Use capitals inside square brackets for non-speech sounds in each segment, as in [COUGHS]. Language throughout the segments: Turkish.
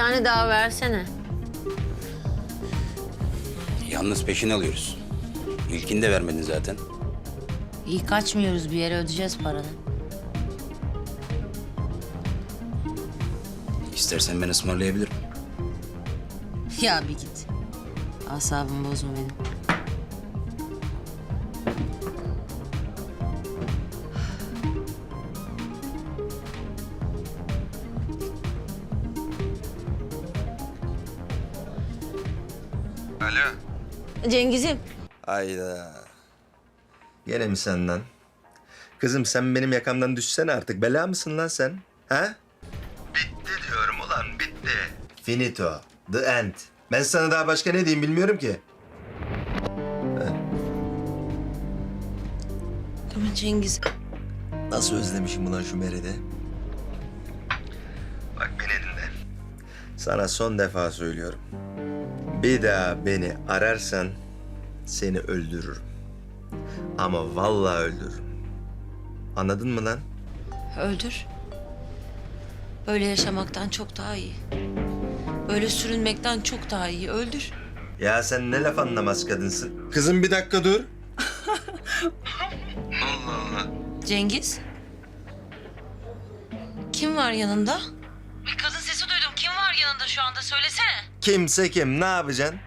tane daha versene. Yalnız peşin alıyoruz. İlkini de vermedin zaten. İyi kaçmıyoruz bir yere ödeyeceğiz paranı. İstersen ben ısmarlayabilirim. Ya bir git. Asabımı bozma benim. Alo. Cengiz'im. Ayda. Gene mi senden? Kızım sen benim yakamdan düşsene artık. Bela mısın lan sen? Ha? Bitti diyorum ulan bitti. Finito. The end. Ben sana daha başka ne diyeyim bilmiyorum ki. Ama Cengiz. Nasıl özlemişim ulan şu Meride. Bak beni dinle. Sana son defa söylüyorum. Bir daha beni ararsan seni öldürürüm. Ama vallahi öldürürüm. Anladın mı lan? Öldür. Böyle yaşamaktan çok daha iyi. Böyle sürünmekten çok daha iyi. Öldür. Ya sen ne laf anlamaz kadınsın. Kızım bir dakika dur. [LAUGHS] Cengiz. Kim var yanında? Bir kadın sesi duydum. Kim var yanında şu anda? Söylesene. Kimse kim ne yapacaksın?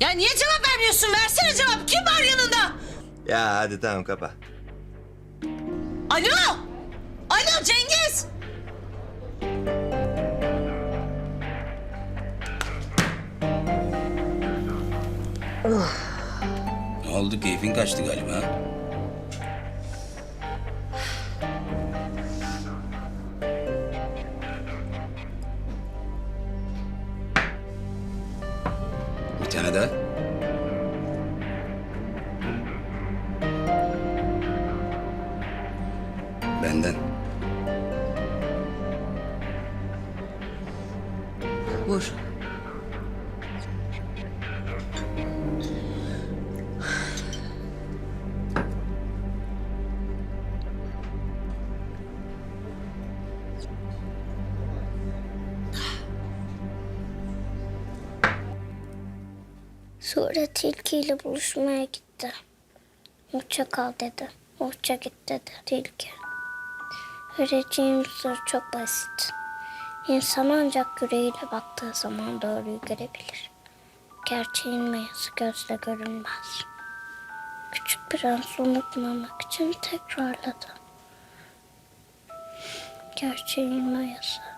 Ya niye cevap vermiyorsun? Versene cevap. Kim var yanında? Ya hadi tamam kapa. Alo! Alo Cengiz! Ne oldu? Keyfin kaçtı galiba. Sonra tilkiyle buluşmaya gitti. Hoşça kal dedi. Hoşça git dedi tilki. Vereceğim sır çok basit. İnsan ancak yüreğiyle baktığı zaman doğruyu görebilir. Gerçeğin mayası gözle görünmez. Küçük prens unutmamak için tekrarladı. Gerçeğin mayası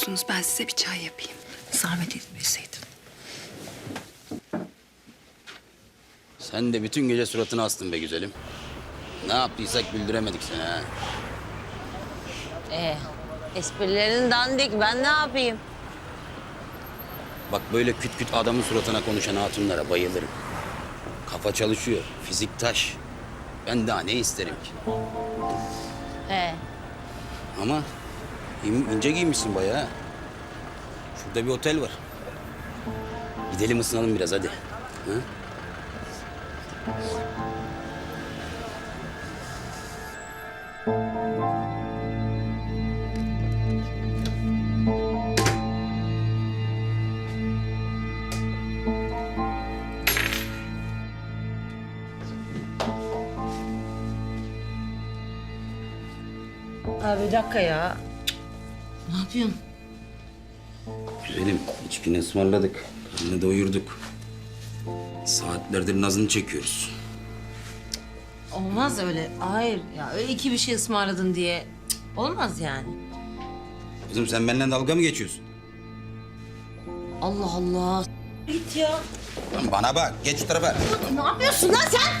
öksürüyorsunuz. Ben size bir çay yapayım. Zahmet etmeseydin. Sen de bütün gece suratını astın be güzelim. Ne yaptıysak güldüremedik seni ha. Ee, esprilerin dandik. Ben ne yapayım? Bak böyle küt küt adamın suratına konuşan hatunlara bayılırım. Kafa çalışıyor, fizik taş. Ben daha ne isterim ki? He. Ama in- ince giymişsin bayağı. Şurada bir otel var. Gidelim ısınalım biraz hadi. Ha? Abi bir dakika ya. Ne yapıyorsun? Güzelim, içkini ısmarladık. Karnını doyurduk. Saatlerdir nazını çekiyoruz. Olmaz öyle. Hayır ya öyle iki bir şey ısmarladın diye. Cık, Olmaz yani. Kızım sen benimle dalga mı geçiyorsun? Allah Allah. Git ya. Lan bana bak, geç şu tarafa. Ne yapıyorsun lan sen?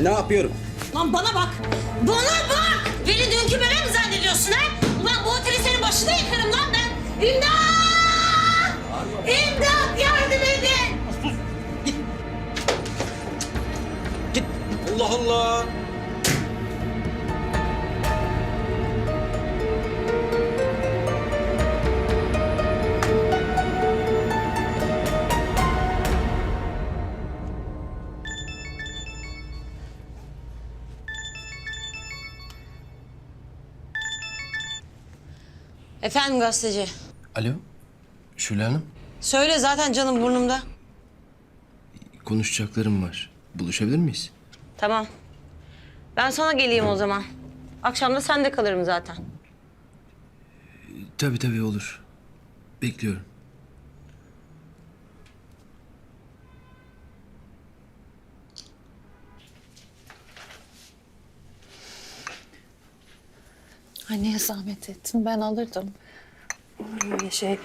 E, ne yapıyorum? Lan bana bak. Bana bak. Beni dünkü bebe mi zannediyorsun ha? başını yıkarım lan ben. İmdat! İmdat yardım edin! Git. Allah Allah. Efendim gazeteci. Alo, Şule Hanım. Söyle zaten canım burnumda. Konuşacaklarım var. Buluşabilir miyiz? Tamam. Ben sana geleyim o zaman. Akşam da sende kalırım zaten. Tabii tabii olur. Bekliyorum. Anneye zahmet ettin. Ben alırdım. Olur öyle şey.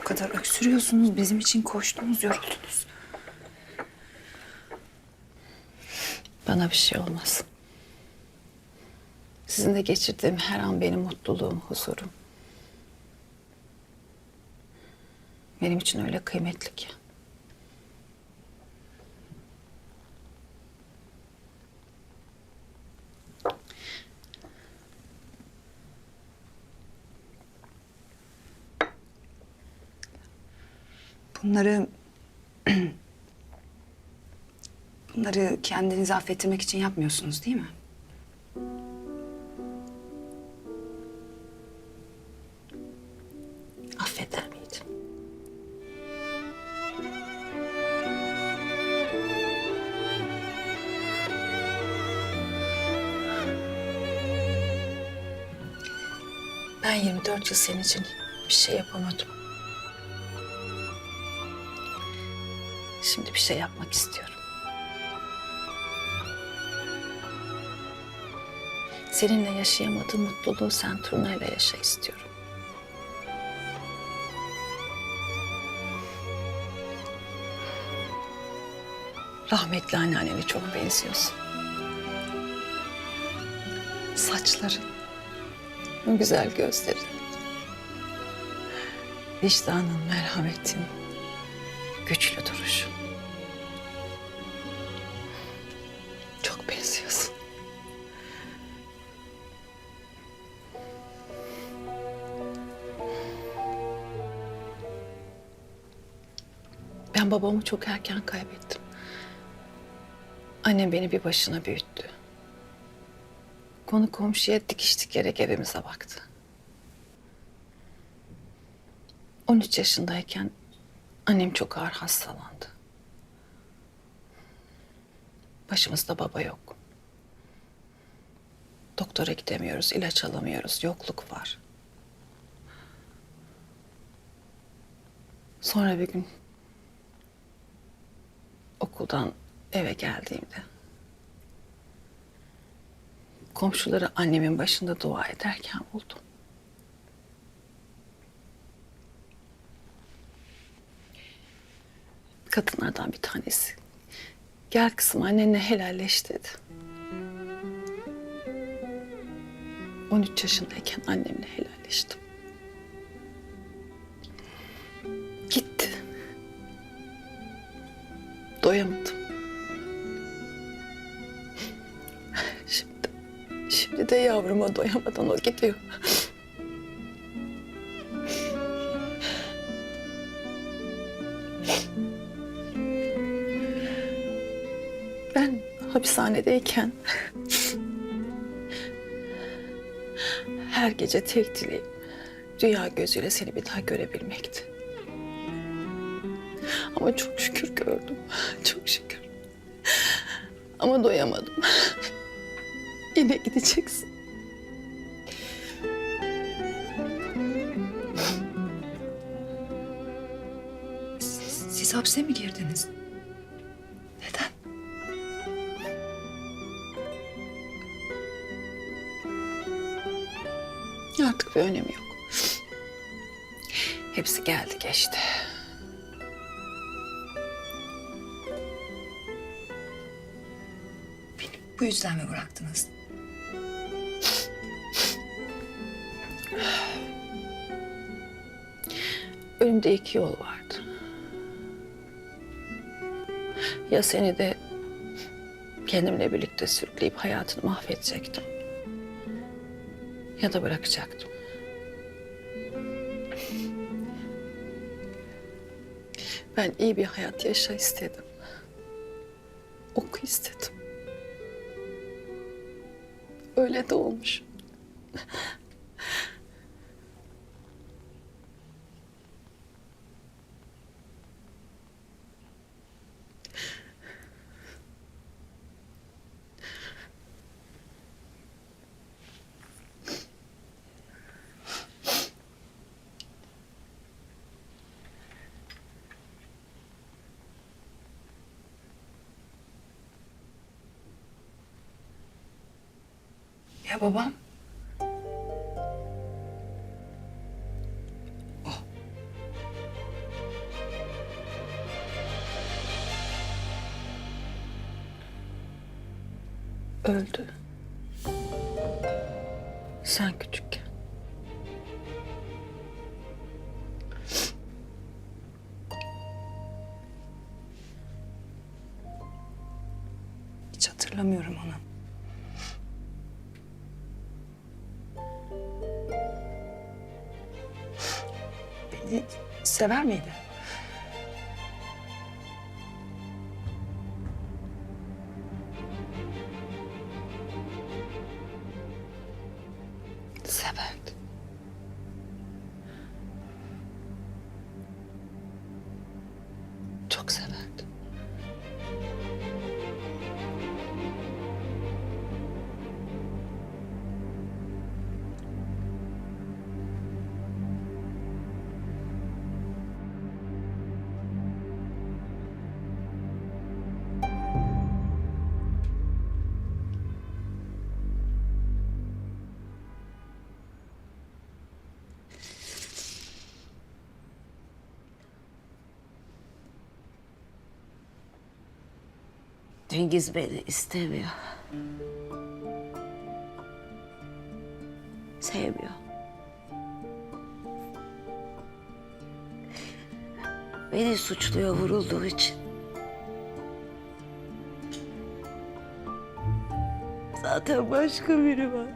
O kadar öksürüyorsunuz. Bizim için koştunuz, yoruldunuz. Bana bir şey olmaz. Sizinle geçirdiğim her an benim mutluluğum, huzurum. Benim için öyle kıymetli ki. Bunları... [CLEARS THROAT] Bunları kendinizi affettirmek için yapmıyorsunuz değil mi? Affeder? Ben 24 yıl senin için bir şey yapamadım. Şimdi bir şey yapmak istiyorum. Seninle yaşayamadığım mutluluğu sen Turna'yla yaşa istiyorum. Rahmetli anneannene çok benziyorsun. Saçların, güzel gözlerin, vicdanın, merhametin, güçlü duruşun. Ben babamı çok erken kaybettim. Annem beni bir başına büyüttü. Konu komşuya dikiş dikerek evimize baktı. 13 yaşındayken annem çok ağır hastalandı. Başımızda baba yok. Doktora gidemiyoruz, ilaç alamıyoruz, yokluk var. Sonra bir gün okuldan eve geldiğimde komşuları annemin başında dua ederken buldum. Kadınlardan bir tanesi. Gel kızım annenle helalleş dedi. 13 yaşındayken annemle helalleştim. Doyamadım. Şimdi, şimdi de yavruma doyamadan o gidiyor. Ben hapishanedeyken her gece tek dileğim dünya gözüyle seni bir daha görebilmekti. Ama çok şükür gördüm. Çok şükür. Ama doyamadım. Yine gideceksin. Siz hapse mi girdiniz? Neden? Artık bir önemi yok. Hepsi geldi geçti. Bu yüzden mi bıraktınız? Önümde iki yol vardı. Ya seni de kendimle birlikte sürükleyip hayatını mahvedecektim. Ya da bırakacaktım. Ben iyi bir hayat yaşa istedim. Oku istedim. Öyle de olmuş. Ya babam? Öldü. Sen küçükken. Sever miydi? Severdi. Cengiz beni istemiyor. Sevmiyor. Beni suçluyor vurulduğu için. Zaten başka biri var.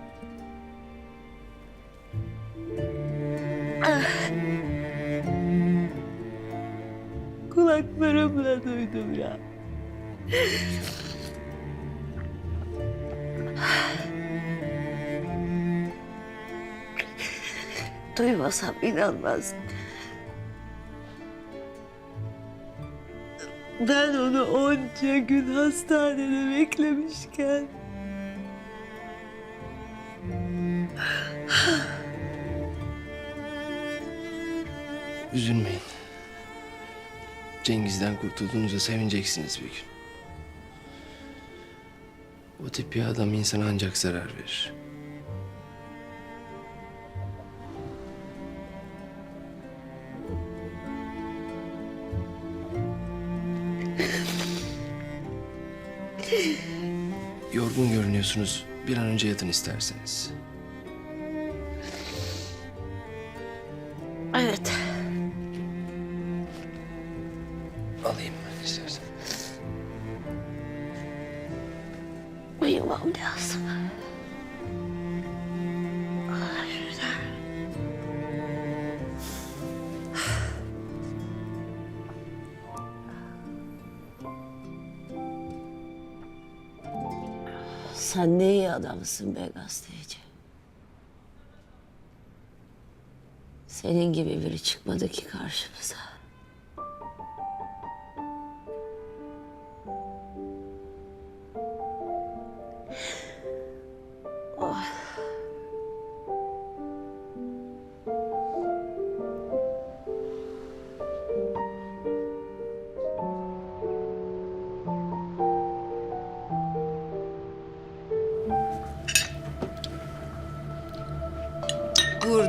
Ah. Kulaklarımla duydum ya. Duymasam inanmaz. Ben onu onca gün hastanede beklemişken... Üzülmeyin. Cengiz'den kurtulduğunuza sevineceksiniz bir gün. O tip bir adam insana ancak zarar verir. Yorgun görünüyorsunuz. Bir an önce yatın isterseniz. Evet. İyi adamsın be gazeteci. Senin gibi biri çıkmadı ki karşımıza.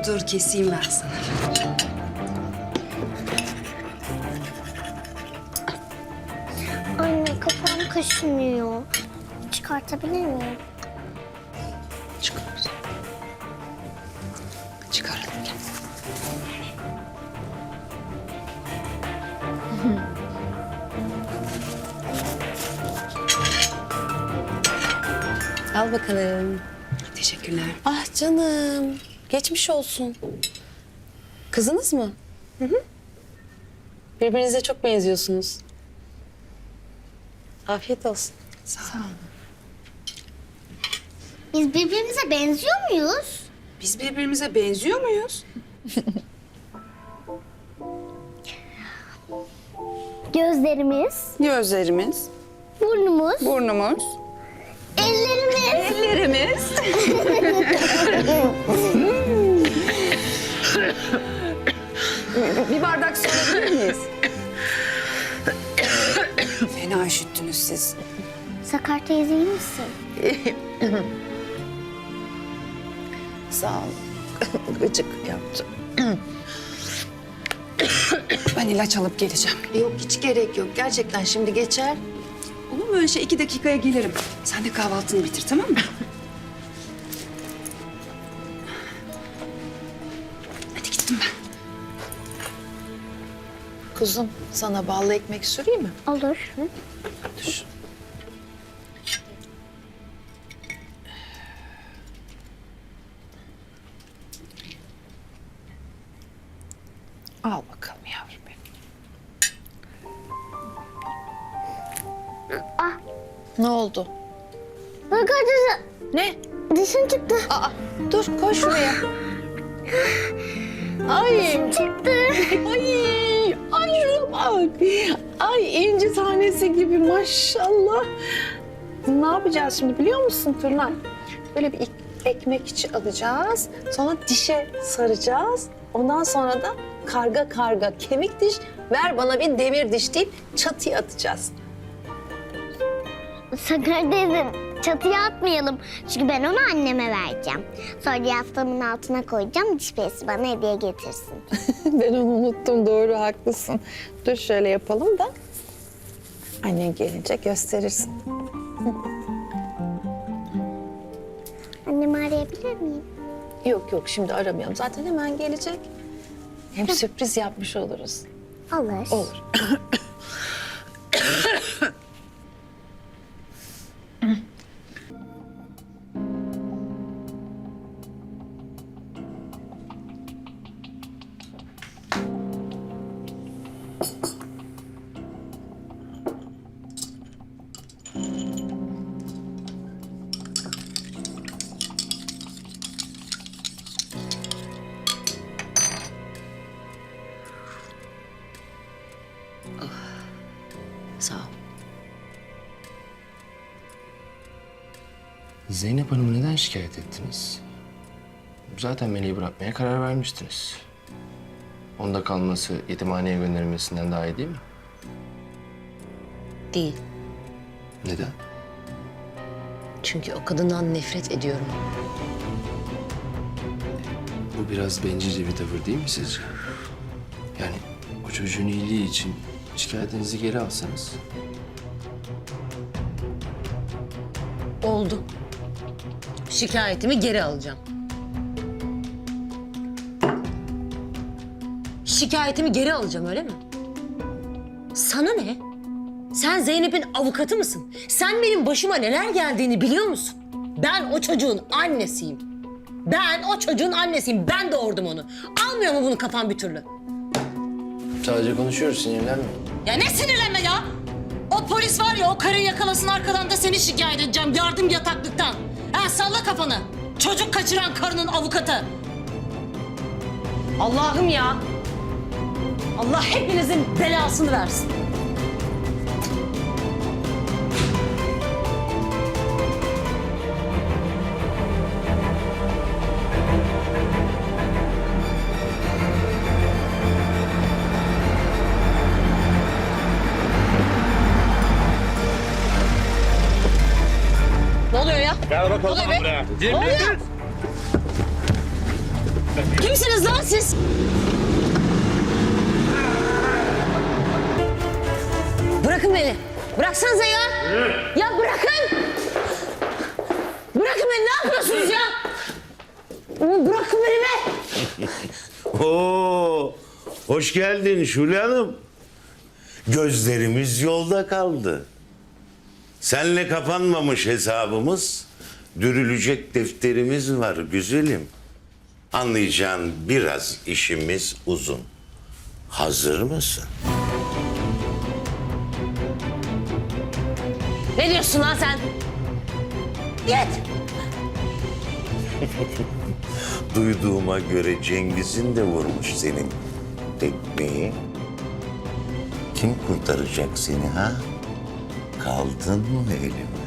Dur dur keseyim ben sana. Anne kafam kaşınıyor. Çıkartabilir miyim? Çıkar. Çıkaralım gel. Al bakalım. Teşekkürler. Ah canım. Geçmiş olsun. Kızınız mı? Hı hı. Birbirinize çok benziyorsunuz. Afiyet olsun. Biz birbirimize benziyor muyuz? Biz birbirimize benziyor muyuz? [LAUGHS] Gözlerimiz, Gözlerimiz, burnumuz, burnumuz, ellerimiz. ellerimiz. [LAUGHS] bir, bir bardak su alabilir miyiz? Fena üşüttünüz siz. Sakar teyze iyi misin? Sağ ol. Gıcık yaptı. Ben ilaç alıp geleceğim. Yok hiç gerek yok. Gerçekten şimdi geçer. Olur mu öyle şey? İki dakikaya gelirim. Sen de kahvaltını bitir tamam mı? Kuzum sana ballı ekmek süreyim mi? Olur. Dur. Al bakalım yavrum benim. Ah. Ne oldu? Sakar teyze Ne? dişin çıktı. Aa, dur koy şuraya. [LAUGHS] Ay, Çıktı. ay, bak. Ay inci tanesi gibi maşallah. Ne yapacağız şimdi biliyor musun Turnay? Böyle bir ek- ekmek içi alacağız. Sonra dişe saracağız. Ondan sonra da karga karga kemik diş ver bana bir demir diş deyip çatıya atacağız. Sakar teyze çatıya atmayalım. Çünkü ben onu anneme vereceğim. Sonra yastığımın altına koyacağım. Diş perisi bana hediye getirsin. [LAUGHS] ben onu unuttum doğru haklısın. Dur şöyle yapalım da annen gelince gösterirsin. [LAUGHS] Annemi arayabilir miyim? Yok yok şimdi aramayalım. Zaten hemen gelecek. Hem sürpriz yapmış oluruz. Olur. Olur. [COUGHS] Zeynep Hanım'ı neden şikayet ettiniz? Zaten Meleği bırakmaya karar vermiştiniz. Onda kalması yetimhaneye gönderilmesinden daha iyi değil mi? Değil. Neden? Çünkü o kadından nefret ediyorum. Bu biraz bencilce bir tavır değil mi sizce? Yani o çocuğun iyiliği için şikayetinizi geri alsanız. Oldu. Şikayetimi geri alacağım. Şikayetimi geri alacağım öyle mi? Sana ne? Sen Zeynep'in avukatı mısın? Sen benim başıma neler geldiğini biliyor musun? Ben o çocuğun annesiyim. Ben o çocuğun annesiyim. Ben doğurdum onu. Almıyor mu bunu kafan bir türlü? Sadece konuşuyoruz sinirlenme. Ya ne sinirlenme ya? O polis var ya o karıyı yakalasın arkadan da seni şikayet edeceğim. Yardım yataklıktan. Ha salla kafanı. Çocuk kaçıran karının avukatı. Allah'ım ya. Allah hepinizin belasını versin. Gel bakalım Ne oluyor be? buraya. Ne oluyor? Kimsiniz lan siz? Bırakın beni. Bıraksanıza ya. Ya bırakın. Bırakın beni. Ne yapıyorsunuz ya? Bırakın beni be. [LAUGHS] Oo, hoş geldin Şule Hanım. Gözlerimiz yolda kaldı. Senle kapanmamış hesabımız Dürülecek defterimiz var güzelim. Anlayacağın biraz işimiz uzun. Hazır mısın? Ne diyorsun lan sen? Git! [LAUGHS] Duyduğuma göre Cengiz'in de vurmuş senin tekmeyi. Kim kurtaracak seni ha? Kaldın mı elime?